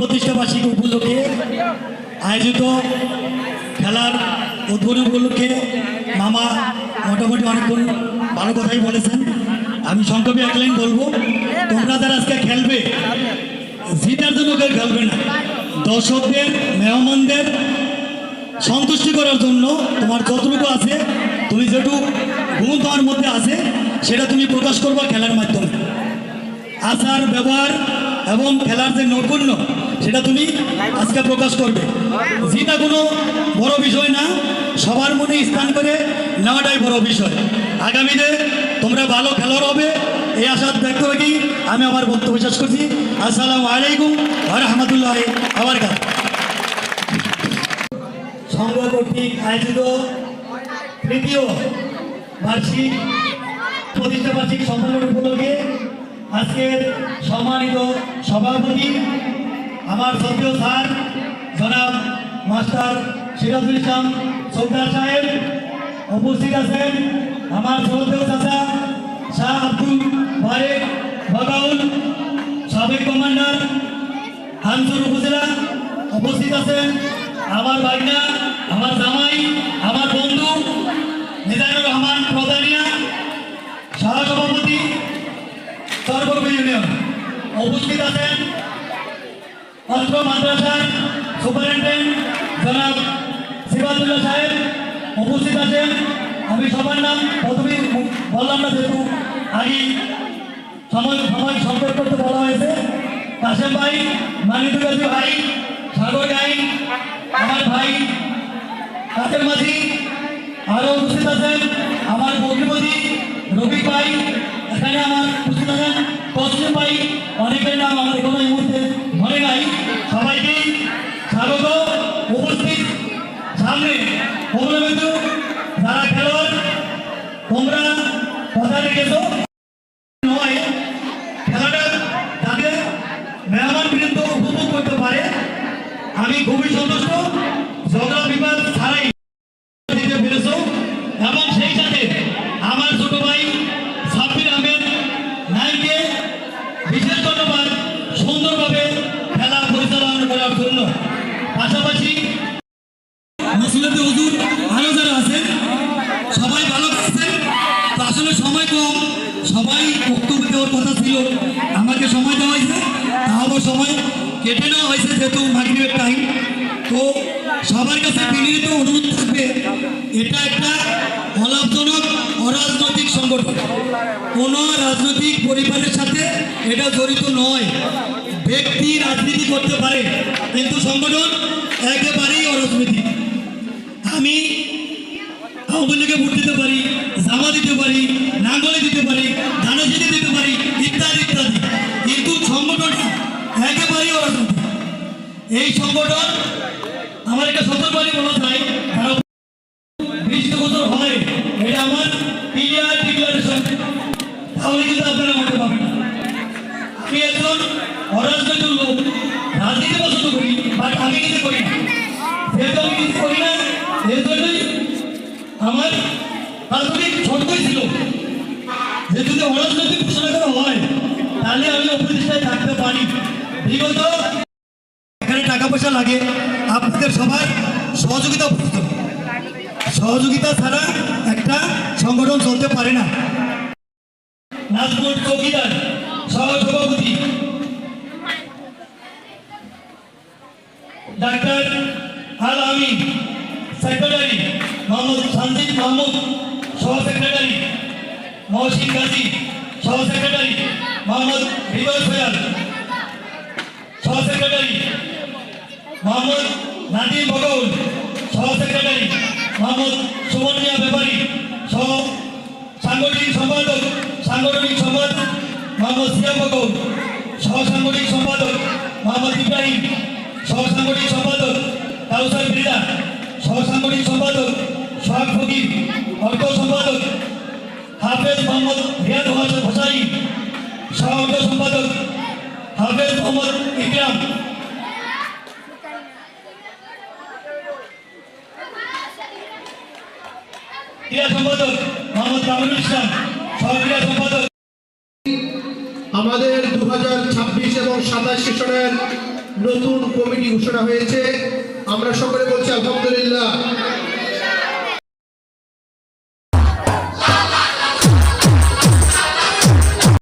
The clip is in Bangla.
প্রতিষ্ঠা বার্ষিকী উপলক্ষে আয়োজিত খেলার উদ্বোধন উপলক্ষে মামা মোটামুটি অনেকক্ষণ ভালো কথাই বলেছেন। আমি সংক্ষেপে এক লাইন বলব, তোমরা যারা আজকে খেলবে, জিতার জন্য কেউ খেলবে না। দর্শকদের, মেহমানদের সন্তুষ্টি করার জন্য তোমার যতটুকু আছে, তুমি যেটুকু গুণ তোমার মধ্যে আছে, সেটা তুমি প্রকাশ করবা খেলার মাধ্যমে। আচার, ব্যবহার এবং খেলার যে নৈপুণ্য সেটা তুমি আজকে প্রকাশ করবে। যেটা কোনো বড় বিষয় না, সবার মনে স্থান করে নেওয়াটাই বড় বিষয়। আগামীতে তোমরা ভালো খেলোয়াড় হবে, এই আশা ব্যক্ত রাখি আমি আমার বক্তব্য শেষ করছি। আসসালামু আলাইকুম রহমতুল্লাহ আবার সংঘ কর্তৃক আয়োজিত তৃতীয় বার্ষিক প্রতিষ্ঠা বার্ষিক সম্মেলন উপলক্ষে আজকের সম্মানিত সভাপতি আমার সদ্য স্যার, জনাব মাস্টার সিরাজুল ইসলাম সৌদার সাহেব, উপস্থিত আছেন আমার সদ্য চাচা শাহ আব্দুল বারেক বগাউল, সাবেক কমান্ডার হানসুর উপজেলা উপস্থিত আছেন আমার ভাগনা, আমার জামাই, আমার বন্ধু নিজানুর রহমান প্রধানিয়া সহসভাপতি ইউনিয়ন। উপস্থিত আছেন অস্ত্র মাদ্রাসার সুপারিনটেন্ডেন্ট জনাব সিরাজুল্লাহ সাহেব উপস্থিত আছেন। আমি সবার নাম প্রথমেই বললাম না, যেহেতু আগে সময় সময় সম্পর্ক করতে বলা হয়েছে। কাশেম ভাই মানিদুরাজু ভাই, সাগর গাই, আমার ভাই কাকের মাঝি আরও উপস্থিত আছেন। আমার বন্ধুপতি রবি ভাই, এখানে আমার উপস্থিত আছেন। কসিম ভাই, অনেকের নাম আমার কোনো এই মুহূর্তে মনে নাই সবাইকে স্বাগত। উপস্থিত সামনে প্রবলেম যারা খেলোয়াড়, তোমরা কথা রেখেছো। নয়, খেলাটা যাতে মেহমান বৃন্দ উপভোগ করতে পারে। আমি খুবই সন্তুষ্ট। ঝগড়া বিবাদ ছাড়াই আরও যারা আছেন, সবাই ভালো আছেন। তো আসলে সময় কম, সবাই বক্তব্য কথা ছিল। আমাকে সময় দেওয়া হয়েছে, তাও সময় কেটে নেওয়া হয়েছে, যেহেতু মাগরিবের টাইম তো সবার কাছে বিনীত থাকবে, এটা একটা অলাভজনক, অরাজনৈতিক সংগঠন। কোনো রাজনৈতিক পরিবারের সাথে এটা জড়িত নয়। ব্যক্তি রাজনীতি করতে পারে, কিন্তু সংগঠন একেবারেই অরাজনৈতিক আওয়ামী ভোট দিতে পারি? জামা দিতে পারি, নাঙ্গলে দিতে পারি ধানে দিতে পারি, ইত্যাদি ইত্যাদি। কিন্তু সংগঠনটা একেবারেই অরাজনৈতিক। এই সংগঠন আমার একটা সতর্কবাণী বলা বছর হয় এটা আমার ক্লিয়ার ডিক্লারেশন তাহলে আপনারা মনে আমি একজন অরাজনৈতিক লোক, রাজনীতি পছন্দ করি বাট আমি করি না। যেহেতু আমি করি না আমার প্রাথমিক শর্তই ছিল যে যদি অরাজনৈতিক ঘোষণা করা হয়, তাহলে আমি অপ্রতিষ্ঠায় থাকতে পারি। বিগত এখানে টাকা পয়সা লাগে, আপনাদের সবার সহযোগিতা প্রয়োজন সহযোগিতা ছাড়া একটা সংগঠন চলতে পারে না। নাজমুল চৌকিদার সহসভাপতি ডাক্তার আল আমিন সেক্রেটারি মোহাম্মদ সঞ্জিত মাহমুদ সহ সেক্রেটারি মহসিন গাজী সহ সেক্রেটারি মোহাম্মদ হৃদয় সৈয়াদ সহ সেক্রেটারি মোহাম্মদ নাদিম ভগৌল সহ সেক্রেটারি মোহাম্মদ সুমন মিয়া ব্যাপারী, সহ সাংগঠনিক সম্পাদক সাংগঠনিক সম্পাদক মোহাম্মদ সিয়া ভগৌল সহ সাংগঠনিক সম্পাদক মোহাম্মদ ইব্রাহিম, সহ সাংগঠনিক সম্পাদক কাউসার বিরিদা সহ সাংগঠনিক সম্পাদক সোহাগ ফকির অর্থ সম্পাদক, হাফেজ মোহাম্মদ রিয়াদ সহ অর্থ সম্পাদক, হাফেজ মোহাম্মদ ইকরাম। আমাদের দু হাজার ছাব্বিশ এবং সাতাশ সেশনের নতুন কমিটি ঘোষণা হয়েছে। আমরা সকলে বলছি আলহামদুলিল্লাহ।